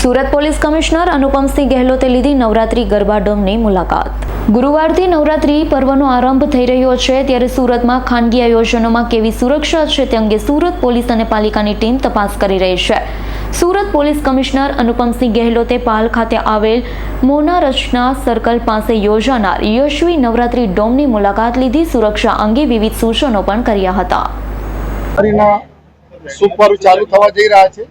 Surat police commissioner Anupamsinh ગેહલોતે લીધી નવરાત્રી ગરબા ડોમની મુલાકાત. ગુરુવારથી નવરાત્રી પર્વનો આરંભ થઈ રહ્યો છે, ત્યારે સુરતમાં ખાનગી આયોજનોમાં કેવી સુરક્ષા છે તે અંગે સુરત પોલીસ અને પાલિકાની ટીમ તપાસ કરી રહી છે. સુરત પોલીસ કમિશનર અનુપમસિંહ ગેહલોતે પાલ ખાતે આવેલ મોના રચના સર્કલ પાસે યોજાનાર યશવી નવરાત્રી ડોમની મુલાકાત લીધી સુરક્ષા અંગે વિવિધ સૂચનો પણ કર્યા હતા. ચાલુ થવા જઈ રહ્યા છે.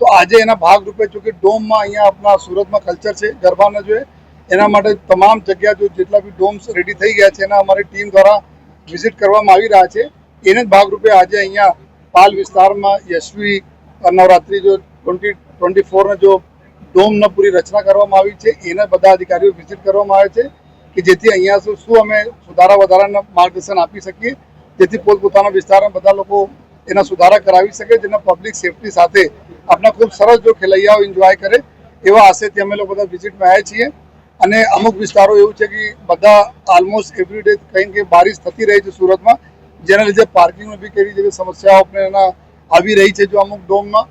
તો આજે એના ભાગરૂપે જોકે ડોમમાં અહીંયા આપણા સુરતમાં કલ્ચર છે, ગરબાના જોઈએ એના માટે તમામ જગ્યા જો જેટલા બી ડોમ્સ રેડી થઈ ગયા છે, એના અમારી ટીમ દ્વારા વિઝિટ કરવામાં આવી રહ્યા છે. એને જ ભાગરૂપે આજે અહીંયા પાલ વિસ્તારમાં યશવી નવરાત્રી જો ટ્વેન્ટી ટ્વેન્ટી ફોરને જો ડોમના પૂરી રચના કરવામાં આવી છે, એના બધા અધિકારીઓ વિઝિટ કરવામાં આવે છે કે જેથી અહીંયા શું અમે સુધારા વધારાના માર્ગદર્શન આપી શકીએ, જેથી પોતપોતાના વિસ્તારમાં બધા લોકો એના સુધારા કરાવી શકે, જેના પબ્લિક સેફટી સાથે આપણા ખૂબ સરસ જો ખેલૈયાઓ એન્જોય કરે, એવા આશયથી અમે લોકો બધા વિઝિટમાં આવ્યા છીએ. અને અમુક વિસ્તારો એવું છે કે બધા ઓલમોસ્ટ એવરી ડે કંઈ બારિશ થતી રહી છે સુરતમાં, જેના લીધે પાર્કિંગમાં બી કેવી જેવી સમસ્યાઓ આપણે એના આવી રહી છે જો અમુક ડોમમાં,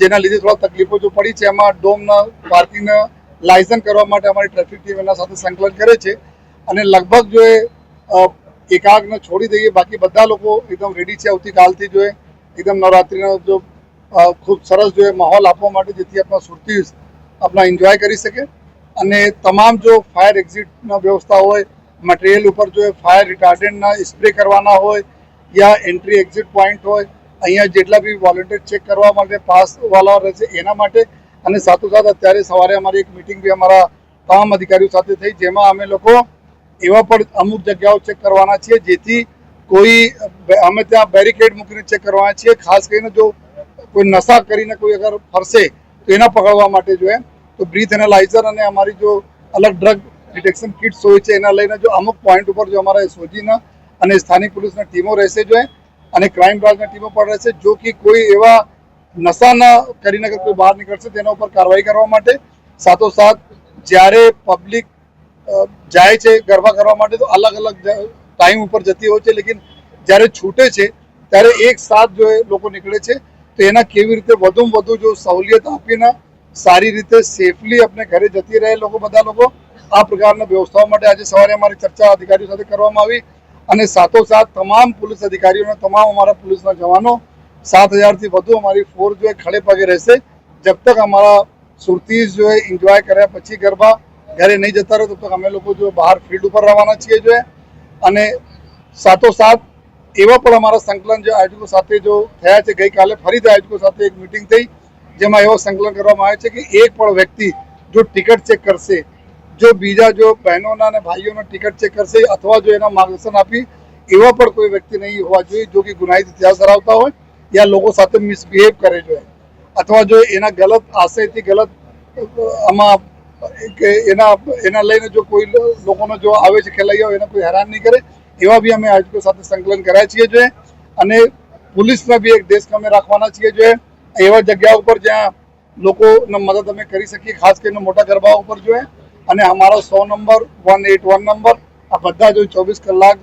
જેના લીધે થોડા તકલીફો જો પડી છે, એમાં ડોમના પાર્કિંગના લાયસન્સ કરવા માટે અમારી ટ્રાફિક ટીમ એના સાથે સંકલન કરે છે. અને લગભગ જો એ એકાગને છોડી દઈએ. બાકી બધા લોકો એકદમ રેડી છે. આવતીકાલથી જોઈએ એકદમ નવરાત્રિનો જો ખૂબ સરસ જોઈએ માહોલ આપવા માટે જેથી આપણા સુરતી આપણા એન્જોય કરી શકે. અને તમામ જો ફાયર એક્ઝિટના વ્યવસ્થા હોય મટીરિયલ ઉપર જો ફાયર રિટાર્ડન્ટના સ્પ્રે કરવાના હોય યા એન્ટ્રી એક્ઝિટ પોઈન્ટ હોય, અહીંયા જેટલા બી વોલન્ટિયર ચેક કરવા માટે પાસવાલા રહેશે એના માટે. અને સાથોસાથ અત્યારે સવારે અમારી એક મિટિંગ બી અમારા તમામ અધિકારીઓ સાથે થઈ, જેમાં અમે લોકો એવા પણ અમુક જગ્યાઓ ચેક કરવાના છીએ જેથી કોઈ, અમે ત્યાં બેરિકેડ મૂકીને ચેક કરવાના છીએ. ખાસ કરીને જો કોઈ નશા કરીને કોઈ અગર ફરશે તો એના પકડવા માટે જો એમ, તો બ્રીથ એનાલાઇઝર અને અમારી જો અલગ ડ્રગ ડિટેક્શન કિટ્સ હોય છે, એના લઈને જો અમુક પોઈન્ટ ઉપર જો અમારા એસઓજીના અને સ્થાનિક પોલીસના ટીમો રહેશે જો અને ક્રાઇમ બ્રાન્ચના ટીમો પણ રહેશે, જો કે કોઈ એવા નશાના કરીને કોઈ બહાર નીકળશે, તેના ઉપર કાર્યવાહી કરવા માટે. સાથોસાથ જ્યારે પબ્લિક જાય છે ગરબા કરવા માટે તો અલગ અલગ ટાઈમ ઉપર જતી હોય છે, લેકિન જ્યારે છૂટે છે, ત્યારે એક સાથ જો લોકો નીકળે છે, તો એના કેવી રીતે વધુમાં વધુ જો સહુલિયત આપીને સારી રીતે સેફલી આપણે ઘરે જતી રહે લોકો બધા લોકો, આ પ્રકારના વ્યવસ્થાઓ માટે આજે સવારે અમારી ચર્ચા અધિકારીઓ સાથે કરવામાં આવી અને સાથોસાથ તમામ પોલીસ અધિકારીઓના, તમામ અમારા પોલીસના જવાનો સાત હજારથી વધુ અમારી ફોર્સ જો ખડે પગે રહેશે. જબ તક અમારા સુરતીઝ જો એન્જોય કર્યા પછી ગરબા ઘરે નહીં જતા રહો, તો અમે લોકો જો બહાર ફિલ્ડ ઉપર રવાના છીએ જો એ. અને સાથોસાથ એવા પણ અમારા સંકલન જે આયોજકો સાથે જો થયા છે, ગઈકાલે ફરીથી આયોજકો સાથે એક મિટિંગ થઈ, જેમાં એવો સંકલન કરવામાં આવે છે કે એક પણ વ્યક્તિ જો ટિકિટ ચેક કરશે, જો બીજા જો બહેનોના અને ભાઈઓનો ટિકિટ ચેક કરશે અથવા જો એના માર્ગદર્શન આપી, એવા પણ કોઈ વ્યક્તિ નહીં હોવા જોઈએ જો કે ગુનાહિત ઇતિહાસ ધરાવતા હોય, યા લોકો સાથે મિસબિહેવ કરે જોઈએ અથવા જો એના ગલત આશયથી ગલત આમાં કે એના એના લઈને જો કોઈ લોકોનો જો આવે છે ખેલૈયાઓ, એને કોઈ હેરાન નહીં કરે, એવા બી અમે આયોજકો સાથે સંકલન કર્યા છીએ જોઈએ અને પોલીસના બી એક દેશ અમે રાખવાના છીએ જોઈએ એવા જગ્યા ઉપર જ્યાં લોકોને મદદ અમે કરી શકીએ, ખાસ કરીને મોટા ગરબા ઉપર જોઈએ અને અમારો સો number, one eight one number, આ બધા જો ચોવીસ કલાક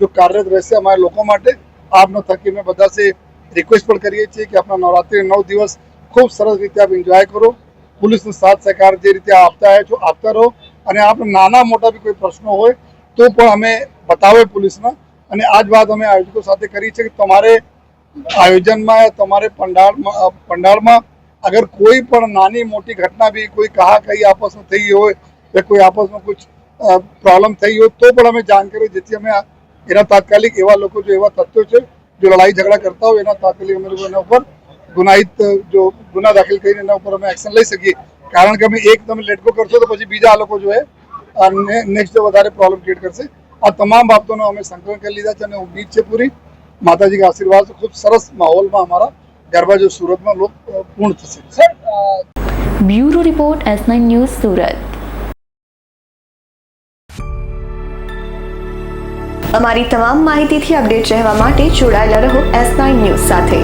જો કાર્યરત રહેશે અમારા લોકો માટે, આપનો થકી અમે બધા રિક્વેસ્ટ પણ કરીએ છીએ કે આપણા નવરાત્રી નવ દિવસ ખૂબ સરસ રીતે આપ એન્જોય કરો. પોલીસનો સાથ સહકાર જે રીતે આપતા આવ્યા છો, આપતા રહો. અને આપણે નાના મોટા બી કોઈ પ્રશ્નો હોય તો પણ અમે બતાવે પોલીસના. અને આ જ વાત અમે આયોજકો સાથે કરી છે કે તમારે આયોજનમાં તમારે પંડાળમાં પંડાળમાં અગર કોઈ પણ નાની મોટી ઘટના બી કોઈ કહા કહી આપસમાં થઈ હોય કે કોઈ આપસમાં કોઈ પ્રોબ્લેમ થઈ હોય તો પણ અમે જાણ કરીએ, જેથી અમે એના તાત્કાલિક એવા લોકો જો એવા તથ્યો છે, જો લડાઈ ઝઘડા કરતા હોય એના તાત્કાલિક અમે લોકો એના ઉપર ગુનાહિત જો ગુના દાખલ કરીને એના ઉપર અમે એક્શન લઈ શકીએ કારણ કે અમે એક તમે લેટકો કરશો તો પછી બીજા આ લોકો જો હે નેક્સ્ટ વધારે પ્રોબ્લેમ ક્રિએટ કરશે આ તમામ બાબતોનો અમે સંકલન કરી લીધા છે અને ઉમ્મીદ છે પૂરી. માતાજી का આશીર્વાદ છે. ખૂબ સરસ માહોલમાં અમારા ગરબા જો સુરતમાં લોક અ, પૂર્ણ થશે. Sir bureau report S nine news Surat. અમારી તમામ માહિતીથી અપડેટ રહેવા માટે જોડાયેલા રહો એસ નાઇન ન્યૂઝ સાથે.